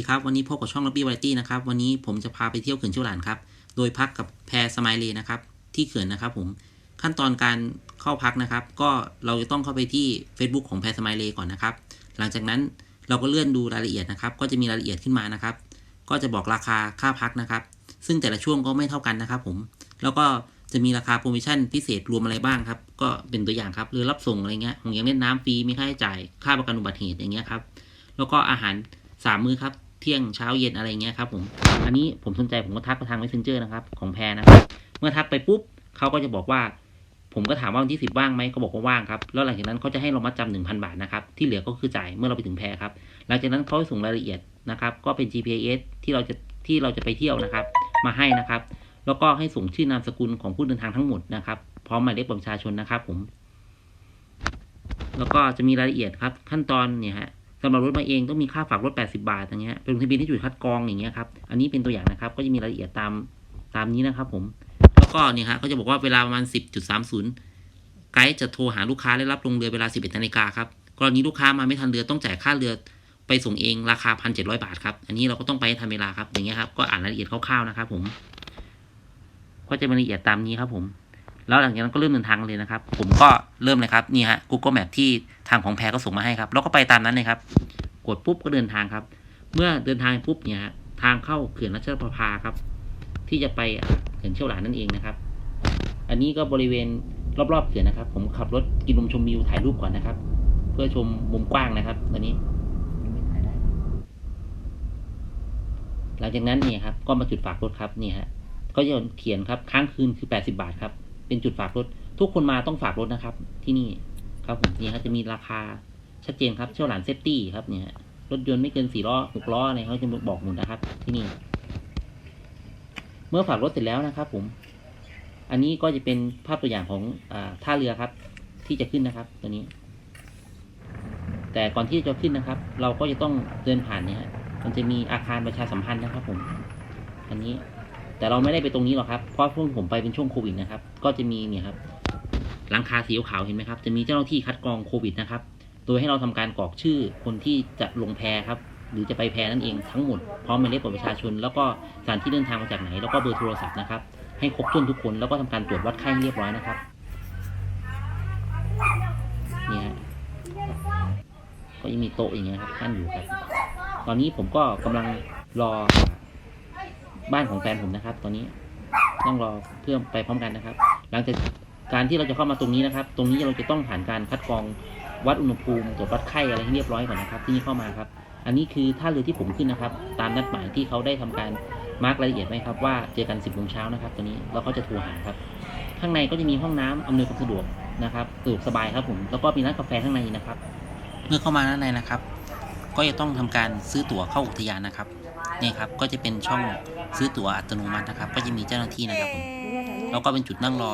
ดีครับ วันนี้พบกับช่องล็อบบี้วาไรตี้นะครับ วันนี้ผมจะพาไปเที่ยวเขื่อนเชี่ยวหลานครับ โดยพักกับแพรสไมเลนะครับ ที่เขื่อนนะครับผม ขั้นตอนการเข้าพักนะครับ ก็เราจะต้องเข้าไปที่ Facebook ของแพรสไมเลก่อนนะครับ หลังจากนั้นเราก็เลื่อนดูรายละเอียดนะครับ ก็จะมีรายละเอียดขึ้นมานะครับ ก็จะบอกราคาค่าพักนะครับ ซึ่งแต่ละช่วงก็ไม่เท่ากันนะครับผม แล้วก็จะมีราคาโปรโมชั่นพิเศษรวมอะไรบ้างครับ ก็เป็นตัวอย่างครับเรือรับส่งอะไรเงี้ยของย่างเล่นน้ำฟรีมีค่าใช้จ่าย ค่าประกันอุบัติเหตุอย่างเงี้ยครับ แล้วก็อาหารสามมื้อครับ เที่ยงเช้าเย็นอะไรเงี้ยครับผม อันนี้ผมสนใจผมก็ทักไปทาง messenger นะครับ ของแพรนะครับ เมื่อทักไปปุ๊บเขาก็จะบอกว่า ผมก็ถามว่าวันที่สิบว่างไหมเขาบอกว่าว่างครับ แล้วหลังจากนั้นเขาจะให้เรามัดจำหนึ่งพันบาทนะครับ ที่เหลือก็คือจ่ายเมื่อเราไปถึงแพรครับ หลังจากนั้นเขาจะส่งรายละเอียดนะครับ ก็เป็น GPS ที่เราจะที่เราจะไปเที่ยวนะครับ มาให้นะครับ แล้วก็ให้ส่งชื่อนามสกุลของผู้เดินทางทั้งหมดนะครับ พร้อมหมายเลขบัตรประชาชนนะครับผม แล้วก็จะมีรายละเอียดครับ ขั้นตอนเนี่ยฮะ สำหรับรถมาเองต้องมีค่าฝากรถ 80 บาทอย่างเงี้ยเป็นลงทะเบียนที่จุดคัดกรองอย่างเงี้ยครับ อันนี้เป็นตัวอย่างนะครับ ก็จะมีรายละเอียดตามตามนี้นะครับ ผม แล้วก็เนี่ยฮะก็จะบอกว่าเวลาประมาณ 10.30 ไกด์จะโทรหาลูกค้าและรับลงเรือเวลา 11นาฬิกาครับ กรณีลูกค้ามาไม่ทันเรือต้องจ่ายค่าเรือไปส่งเองราคา 1,700 บาทครับ อันนี้เราก็ต้องไปทันเวลาครับ อย่างเงี้ยครับ ก็อ่านรายละเอียดคร่าวๆนะครับ ผม ก็จะมีรายละเอียดตามนี้ครับผม แล้วหลังจากนั้นก็เริ่มเดินทางเลยนะครับ ผมก็เริ่มเลยครับนี่ฮะ Google Map ที่ทางของแพรก็ส่งมาให้ครับ แล้วก็ไปตามนั้นเลยครับ กดปุ๊บก็เดินทางครับ เมื่อเดินทางปุ๊บเนี่ยทางเข้าเขื่อนรัชประภาครับ ที่จะไปเขื่อนเชี่ยวหลานนั่นเองนะครับ อันนี้ก็บริเวณรอบๆเขื่อนนะครับ ผมขับรถกินลมชมวิวถ่ายรูปก่อนนะครับ เพื่อชมมุมกว้างนะครับตอนนี้ หลังจากนั้นเนี่ยครับ ก็มาจุดฝากรถครับนี่ฮะก็จะเขียนครับค้างคืนคือ 80 บาทครับ เป็นจุดฝากรถ ทุกคนมาต้องฝากรถนะครับ ที่นี่ครับผมเนี่ยครับจะมีราคาชัดเจนครับเชี่ยวหลานเซฟตี้ครับเนี่ยฮะรถยนต์ไม่เกินสี่ล้อหกล้ออะไรเขาจะบอกหมดนะครับ ที่นี่ เมื่อฝากรถเสร็จแล้วนะครับ ผม อันนี้ก็จะเป็นภาพตัวอย่างของอท่าเรือครับ ที่จะขึ้นนะครับ ตัวนี้ แต่ก่อนที่จะขึ้นนะครับ เราก็จะต้องเดินผ่านเนี่ยมันจะมีอาคารประชาสัมพันธ์นะครับ ผม อันนี้ แต่เราไม่ได้ไปตรงนี้หรอกครับ เพราะช่วงผมไปเป็นช่วงโควิดนะครับ ก็จะมีเนี่ยครับหลังคาสีขาวเห็นไหมครับ จะมีเจ้าหน้าที่คัดกรองโควิดนะครับ โดยให้เราทำการกรอกชื่อคนที่จะลงแพครับ หรือจะไปแพนั่นเองทั้งหมด พร้อมหมายเลขบัตรประชาชน แล้วก็สถานที่เดินทางมาจากไหน แล้วก็เบอร์โทรศัพท์นะครับ ให้ครบถ้วนทุกคน แล้วก็ทำการตรวจวัดไข้เรียบร้อยนะครับ เนี่ยฮะก็ยังมีโต๊ะอย่างเงี้ยครับตั้งอยู่ครับ ตอนนี้ผมก็กำลังรอ บ้านของแฟนผมนะครับ ตอนนี้ต้องรอเพื่อไปพร้อมกันนะครับ หลังจากการที่เราจะเข้ามาตรงนี้นะครับ ตรงนี้เราจะต้องผ่านการคัดกรองวัดอุณหภูมิตรวจวัดไข้อะไรให้เรียบร้อยก่อนนะครับที่นี่เข้ามาครับ อันนี้คือท่าเรือที่ผมขึ้นนะครับ ตามนัดหมายที่เขาได้ทำการมาร์กรายละเอียดไว้ครับว่าเจอกัน10โมงเช้านะครับตัวนี้แล้วเขาจะโทรหาครับ ข้างในก็จะมีห้องน้ำอำนวยความสะดวกนะครับสะดวกสบายครับผมแล้วก็มีร้านกาแฟข้างในนะครับ เมื่อเข้ามาด้านในนะครับ ก็จะต้องทำการซื้อตั๋วเข้าอุทยานนะครับ นี่ครับก็จะเป็นช่องซื้อตั๋วอัตโนมัตินะครับ ก็จะมีเจ้าหน้าที่นะครับผมแล้วก็เป็นจุดนั่งรอ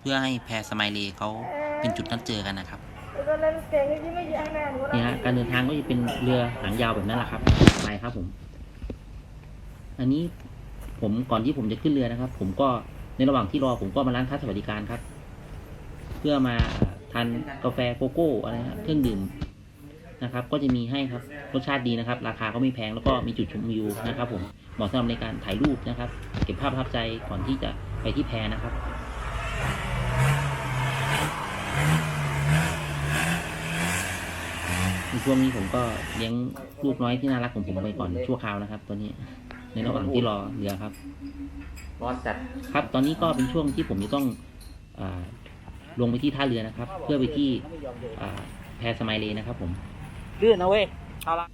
เพื่อให้แพรสไมเลเขาเป็นจุดนัดเจอกันนะครับนี่ฮะการเดินทางก็จะเป็นเรือหางยาวแบบนั้นแหละครับไปครับผม อันนี้ผมก่อนที่ผมจะขึ้นเรือนะครับ ผมก็ในระหว่างที่รอผมก็มาร้านค้าสวัสดิการครับ เพื่อมาทานกาแฟโกโก้อะไรนะเครื่องดื่ม นะครับ ก็จะมีให้ครับรสชาติดีนะครับ ราคาก็ไม่แพงแล้วก็มีจุดชมวิวนะครับ ผมเหมาะสำหรับในการถ่ายรูปนะครับ เก็บภาพประทับใจก่อนที่จะไปที่แพนะครับในช่วงนี้ผมก็เลี้ยงลูกน้อยที่น่ารักของผมไปก่อนชั่วคราวนะครับ ตัวนี้ในระหว่างที่รอเรือครับรอจัดครับ ตอนนี้ก็เป็นช่วงที่ผมจะต้องอาลงไปที่ท่าเรือนะครับ เพื่อไปที่อ่าแพสไมเลนะครับผม ลื่นนะเว้ยเอาละ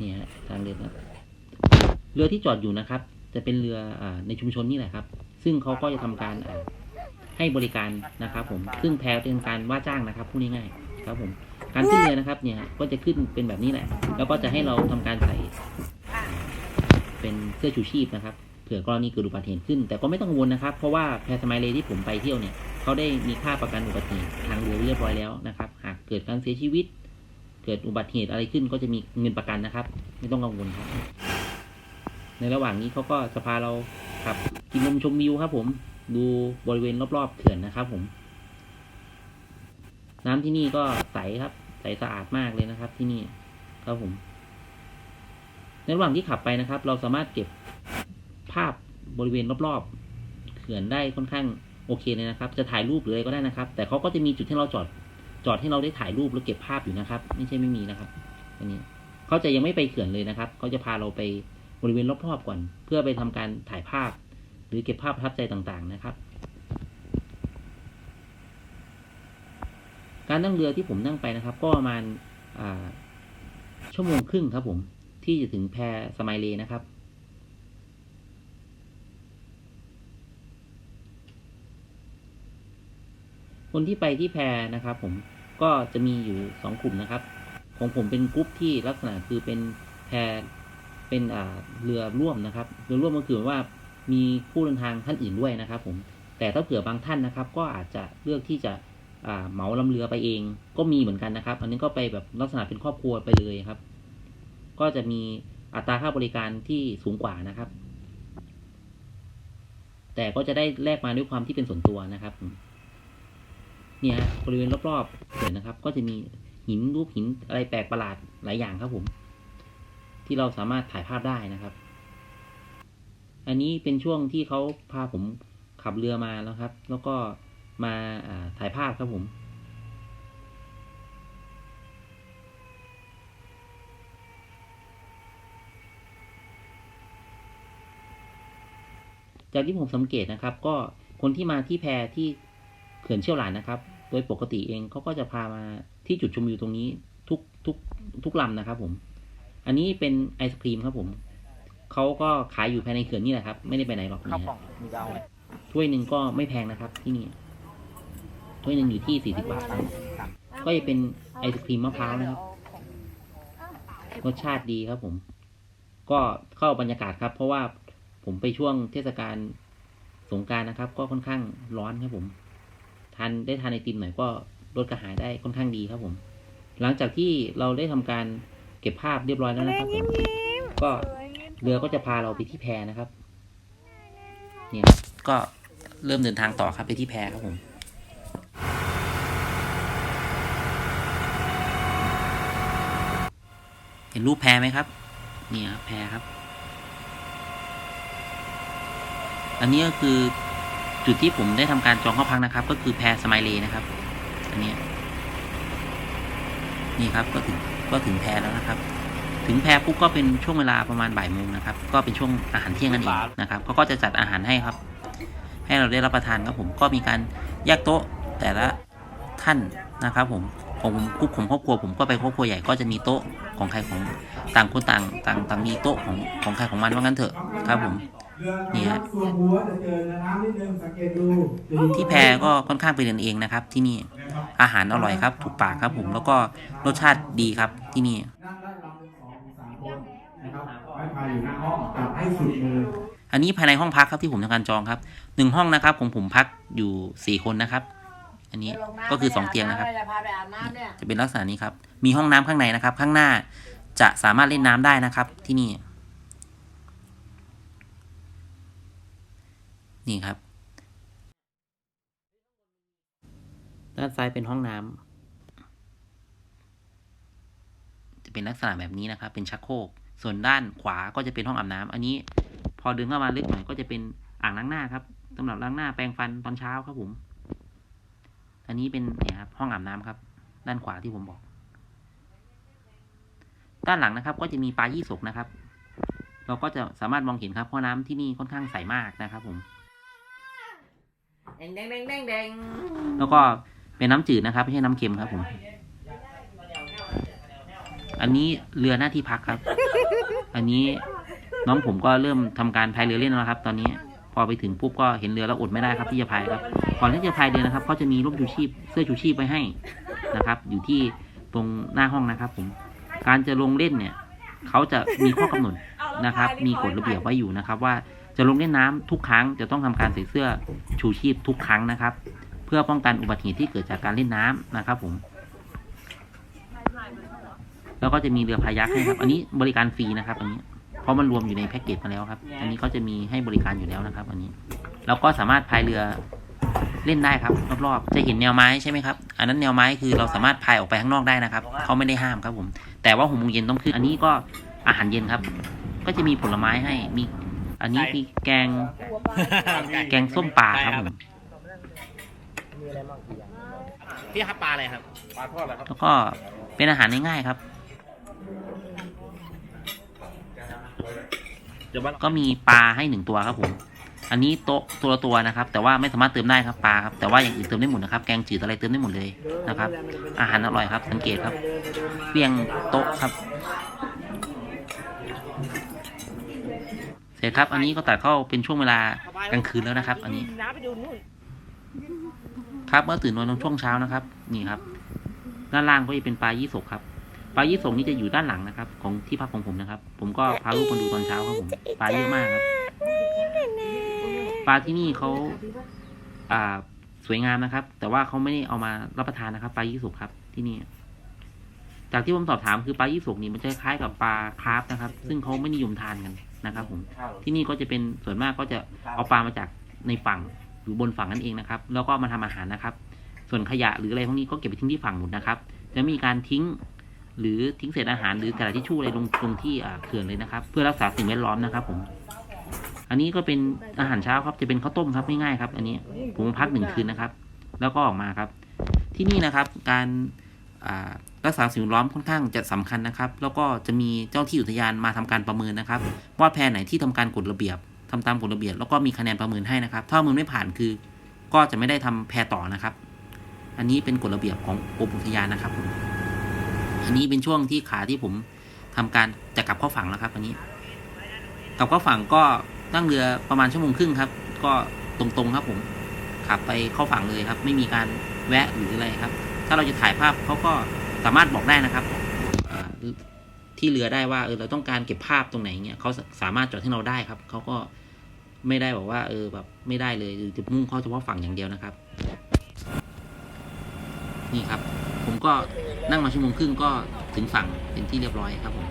นี่ฮะทางเรือครับเรือที่จอดอยู่นะครับ จะเป็นเรืออาในชุมชนนี่แหละครับ ซึ่งเขาก็จะทำการอ่าให้บริการนะครับ ผม ซึ่งแพเป็นการว่าจ้างนะครับพูดง่ายๆครับ ผม การขึ้นเรือนะครับ เนี่ยก็จะขึ้นเป็นแบบนี้แหละ แล้วก็จะให้เราทำการใส่เป็นเสื้อชูชีพนะครับเผื่อกรณีเกิดอุบัติเหตุขึ้น แต่ก็ไม่ต้องกังวลนะครับ เพราะว่าแพสไมเลที่ผมไปเที่ยวเนี่ยเขาได้มีค่าประกันอุบัติเหตุทางเรือเรียบร้อยแล้วนะครับ หากเกิดการเสียชีวิต เกิดอุบัติเหตุอะไรขึ้นก็จะมีเงินประกันนะครับ ไม่ต้องกังวลครับ ในระหว่างนี้เขาก็จะพาเราขับ กินลมชมวิวครับ ผมดูบริเวณรอบๆเขื่อนนะครับ ผม น้ำที่นี่ก็ใสครับ ใสสะอาดมากเลยนะครับ ที่นี่ครับผม ในระหว่างที่ขับไปนะครับ เราสามารถเก็บภาพบริเวณรอบๆเขื่อนได้ค่อนข้างโอเคเลยนะครับ จะถ่ายรูปหรืออะไรก็ได้นะครับ แต่เขาก็จะมีจุดที่เราจอด จอดให้เราได้ถ่ายรูปแล้วเก็บภาพอยู่นะครับ ไม่ใช่ไม่มีนะครับอันนี้เขาจะยังไม่ไปเขื่อนเลยนะครับเขาจะพาเราไปบริเวณรอบๆก่อน เพื่อไปทำการถ่ายภาพ หรือเก็บภาพประทับใจต่างๆนะครับ การนั่งเรือที่ผมนั่งไปนะครับ ก็ประมาณชั่วโมงครึ่งครับผมที่จะถึงแพสมัยเลนะครับ คนที่ไปที่แพนะครับ ผมก็จะมีอยู่สองกลุ่มนะครับ ของผมเป็นกลุ่มที่ลักษณะคือเป็นแพเป็นอ่าเรือร่วมนะครับ เรือร่วมก็คือว่ามีผู้เดินทางท่านอื่นด้วยนะครับ ผม แต่ถ้าเผื่อบางท่านนะครับ ก็อาจจะเลือกที่จะอ่าเหมาลำเรือไปเอง ก็มีเหมือนกันนะครับ อันนี้ก็ไปแบบลักษณะเป็นครอบครัวไปเลยครับ ก็จะมีอัตราค่าบริการที่สูงกว่านะครับ แต่ก็จะได้แลกมาด้วยความที่เป็นส่วนตัวนะครับ เนี่ยบริเวณรอบๆเขื่อนนะครับ ก็จะมีหินรูปหินอะไรแปลกประหลาดหลายอย่างครับผม ที่เราสามารถถ่ายภาพได้นะครับ อันนี้เป็นช่วงที่เขาพาผมขับเรือมาแล้วครับ แล้วก็มาอ่าถ่ายภาพครับผมจากที่ผมสังเกตนะครับ ก็คนที่มาที่แพที่เขื่อนเชี่ยวหลานนะครับ โดยปกติเองเขาก็จะพามาที่จุดชมวิวตรงนี้ทุกทุกทุกลำนะครับผม อันนี้เป็นไอศครีมครับผม เขาก็ขายอยู่ภายในเขื่อนนี่แหละครับ ไม่ได้ไปไหนหรอกข้าวนี่กล่อฮะงมีเอาไหมถ้วยหนึ่งก็ไม่แพงนะครับที่นี่ ถ้วยหนึ่งอยู่ที่สี่สิบบาทครับก็จะเป็นไอศครีมมะพร้าวนะครับ รสชาติดีครับผม ก็เข้าบรรยากาศครับ เพราะว่าผมไปช่วงเทศกาลสงกรารนะครับ ก็ค่อนข้างร้อนครับผมทานได้ทานไอติมหน่อยก็ลดกระหายได้ค่อนข้างดีครับผม หลังจากที่เราได้ทำการเก็บภาพเรียบร้อยแล้วนะครับผมก็เรือก็จะพาเราไปที่แพนะครับ เนี่ยครับก็เริ่มเดินทางต่อครับไปที่แพครับผมเห็นรูปแพไหมครับ เนี่ยครับแพครับ อันนี้ก็คือ จุดที่ผมได้ทำการจองเข้าพักนะครับ ก็คือแพรสไมเลนะครับ อันนี้นี่ครับก็ถึงก็ถึงแพรแล้วนะครับ ถึงแพรปุ๊บก็เป็นช่วงเวลาประมาณบ่ายโมงนะครับ ก็เป็นช่วงอาหารเที่ยงนั่นเองนะครับเขาก็จะจัดอาหารให้ครับ ให้เราได้รับประทานครับผมก็มีการแยกโต๊ะแต่ละท่านนะครับ ผมของผมกรุ๊ปของครอบครัวผมก็ไปครอบครัวใหญ่ก็จะมีโต๊ะของใครของต่างคนต่างต่างต่างมีโต๊ะของของใครของมันว่างั้นเถอะครับผม นี่ฮะส่วนหัวจะเจอน้ำนิดนึงสังเกตดูที่แพรก็ค่อนข้างเป็นกันเองนะครับ ที่นี่อาหารอร่อยครับ ถูกปากครับผมแล้วก็รสชาติดีครับที่นี่ นั่งได้ลำหนึ่งสองถึงสามคนนะครับไว้พาอยู่หน้าห้องจับให้สุดเลยอันนี้ภายในห้องพักครับที่ผมทำการจองครับหนึ่งห้องนะครับของผมพักอยู่สี่คนนะครับ อันนี้ก็คือสองเตียงนะครับจะพาไปอาบน้ำเนี่ย จะเป็นลักษณะนี้ครับ มีห้องน้ำข้างในนะครับ ข้างหน้าจะสามารถเล่นน้ำได้นะครับที่นี่ นี่ครับ ด้านซ้ายเป็นห้องน้ำจะเป็นลักษณะแบบนี้นะครับ เป็นชักโครกส่วนด้านขวาก็จะเป็นห้องอาบน้ำอันนี้พอเดินเข้ามาลึกหน่อยก็จะเป็นอ่างล้างหน้าครับสำหรับล้างหน้าแปรงฟันตอนเช้าครับผม อันนี้เป็นเนี่ยครับห้องอาบน้ำครับ ด้านขวาที่ผมบอก ด้านหลังนะครับ ก็จะมีปลายี่สกนะครับ เราก็จะสามารถมองเห็นครับเพราะน้ำที่นี่ค่อนข้างใสมากนะครับผม แดงแดงแดงแดงแดงแล้วก็เป็นน้ำจืดนะครับ ไม่ใช่น้ำเค็มครับผม อันนี้เรือหน้าที่พักครับ อันนี้น้องผมก็เริ่มทำการพายเรือเล่นแล้วครับ ตอนนี้พอไปถึงปุ๊บก็เห็นเรือแล้วอดไม่ได้ครับที่จะพายครับก่อนที่จะพายเรือนะครับเขาจะมีร่มชูชีพเสื้อชูชีพไว้ให้นะครับ อยู่ที่ตรงหน้าห้องนะครับ ผม การจะลงเล่นเนี่ยเขาจะมีข้อกำหนดนะครับ มีกฎระเบียบไว้อยู่นะครับว่า จะลงเล่นน้ำทุกครั้งจะต้องทำการใส่เสื้อชูชีพทุกครั้งนะครับ เพื่อป้องกันอุบัติเหตุที่เกิดจากการเล่นน้ำนะครับ ผม แล้วก็จะมีเรือพายักให้ครับ อันนี้บริการฟรีนะครับ อันนี้ เพราะมันรวมอยู่ในแพ็กเกจมาแล้วครับ อันนี้ก็จะมีให้บริการอยู่แล้วนะครับ อันนี้เราก็สามารถพายเรือเล่นได้ครับ รอบๆ จะเห็นแนวไม้ใช่ไหมครับ อันนั้นแนวไม้คือเราสามารถพายออกไปข้างนอกได้นะครับเขาไม่ได้ห้ามครับผม แต่ว่าหกโมงเย็นต้องขึ้น อันนี้ก็อาหารเย็นครับ ก็จะมีผลไม้ให้มี อันนี้มีแกง แกงส้มปลาครับผมพี่ครับปลาอะไรครับ ปลาทอดอะไรครับ แล้วก็เป็นอาหารง่ายๆครับเดี๋ยวว่าก็มีปลาให้หนึ่งตัวครับผม อันนี้โต๊ะตัวละตัวนะครับ แต่ว่าไม่สามารถเติมได้ครับปลาครับ แต่ว่าอย่างอื่นเติมได้หมดนะครับ แกงจืดอะไรเติมได้หมดเลยนะครับ อาหารอร่อยครับ สังเกตครับเรียงโต๊ะครับ เสร็จครับ อันนี้ก็ตัดเข้าเป็นช่วงเวลากลางคืนแล้วนะครับ อันนี้ ครับเมื่อตื่นนอนตอนช่วงเช้านะครับ นี่ครับ ด้านล่างก็จะเป็นปลายี่สกครับปลายี่สกนี่จะอยู่ด้านหลังนะครับ ของที่พักของผมนะครับ ผมก็พาลูกมาดูตอนเช้าครับผมปลาเยอะมากครับ ปลาที่นี่เขาอ่าสวยงามนะครับ แต่ว่าเขาไม่ได้เอามารับประทานนะครับ ปลายี่สกครับที่นี่ จากที่ผมสอบถามคือปลายี่สกนี่มันจะคล้ายกับปลาคาร์ฟนะครับ ซึ่งเขาไม่นิยมทานกันนะครับ ผมที่นี่ก็จะเป็นส่วนมากก็จะเอาปลามาจากในฝั่งหรือบนฝั่งนั่นเองนะครับ แล้วก็มาทำอาหารนะครับ ส่วนขยะหรืออะไรพวกนี้ก็เก็บไปทิ้งที่ฝั่งหมดนะครับ จะมีการทิ้งหรือทิ้งเศษอาหารหรือกระดาษทิชชู่อะไรลงลงที่อ่าเขื่อนเลยนะครับ เพื่อรักษาสิ่งแวดล้อมนะครับ ผม อันนี้ก็เป็นอาหารเช้าครับ จะเป็นข้าวต้มครับง่ายๆครับ อันนี้ผมพักหนึ่งคืนนะครับ แล้วก็ออกมาครับ ที่นี่นะครับ การอ่า รักษาสิ่งแวดล้อมค่อนข้างจะสำคัญนะครับ แล้วก็จะมีเจ้าที่อุทยานมาทำการประเมินนะครับ ว่าแพรไหนที่ทำการกฎระเบียบทำตามกฎระเบียบ แล้วก็มีคะแนนประเมินให้นะครับ ถ้าประเมินไม่ผ่านคือ ก็จะไม่ได้ทำแพรต่อนะครับ อันนี้เป็นกฎระเบียบของกรมอุทยานนะครับผมอันนี้เป็นช่วงที่ขาที่ผมทำการจะกลับเข้าฝั่งแล้วครับอันนี้กลับเข้าฝั่งก็นั่งเรือประมาณชั่วโมงครึ่งครับ ก็ตรงๆครับผมขับไปเข้าฝั่งเลยครับ ไม่มีการแวะหรืออะไรครับ ถ้าเราจะถ่ายภาพเขาก็ สามารถบอกได้นะครับที่เรือได้ว่าเออเราต้องการเก็บภาพตรงไหนเงี้ยเขาสามารถจอดให้เราได้ครับเขาก็ไม่ได้บอกว่าเออแบบไม่ได้เลยหรือจะมุ่งเข้าเฉพาะฝั่งอย่างเดียวนะครับ นี่ครับ ผมก็นั่งมาชั่วโมงครึ่งก็ถึงฝั่งเป็นที่เรียบร้อยครับผม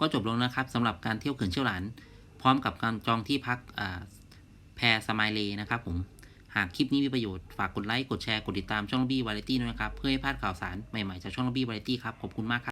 ก็จบลงนะครับสำหรับการเที่ยวเขื่อนเชี่ยวหลาน ร้อมกับการจองที่พักแพรสมายเลนะครับผม หากคลิปนี้มีประโยชน์ ฝากกดไลค์ กดแชร์ กดติดตามช่องบี้วาไรตี้ด้วยนะครับ เพื่อให้พลาดข่าวสารใหม่ๆจากช่องบี้วาไรตี้ครับ ขอบคุณมากครับ